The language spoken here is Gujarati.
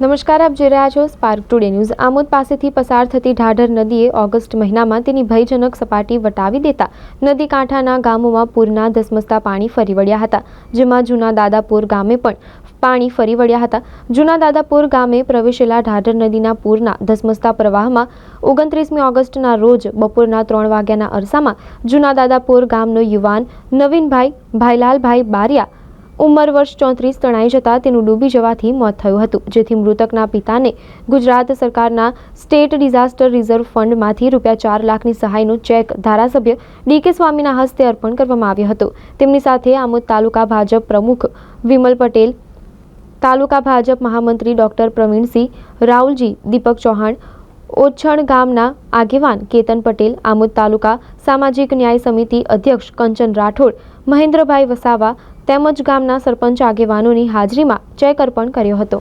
નમસ્કાર, આપ જોઈ રહ્યા છો સ્પાર્ક ટુડે ન્યૂઝ આમોદ પાસેથી પસાર થતી ઢાઢર નદીએ ઓગસ્ટ મહિનામાં તેની ભયજનક સપાટી વટાવી દેતા નદી કાંઠાના ગામોમાં પૂરના ધસમસતા પાણી ફરી વળ્યા હતા, જેમાં જૂના દાદાપુર ગામે પણ પાણી ફરી વળ્યા હતા. જૂના દાદાપુર ગામે પ્રવેશેલા ઢાઢર નદીના પૂરના ધસમસતા પ્રવાહમાં ઓગણત્રીસમી ઓગસ્ટના રોજ બપોરના ત્રણ વાગ્યાના અરસામાં જૂના દાદાપુર ગામનો યુવાન નવીનભાઈ ભાઈલાલભાઈ બારિયા ઉંમર વર્ષ ચોત્રીસ તણાઈ જતા તેનું ડૂબી જવાથી મોત થયું હતું. જેથી મૃતકના પિતાને ગુજરાત સરકારના સ્ટેટ ડિઝાસ્ટર રિઝર્વ ફંડમાંથી રૂપિયા ચાર લાખની સહાયનો ચેક ધારાસભ્ય ડીકે સ્વામીના હસ્તે અર્પણ કરવામાં આવ્યો હતો. તેમની સાથે આમોદ તાલુકા ભાજપ પ્રમુખ વિમલ પટેલ, તાલુકા ભાજપ મહામંત્રી ડોક્ટર પ્રવીણસિંહ રાઉલજી દીપક ચૌહાણ, ઓછણ ગામના આગેવાન કેતન પટેલ, આમોદ તાલુકા સામાજિક ન્યાય સમિતિ અધ્યક્ષ કંચન રાઠોડ, મહેન્દ્રભાઈ વસાવા તેમજ ગામના સરપંચ આગેવાનોની હાજરીમાં ચેક અર્પણ કર્યો હતો.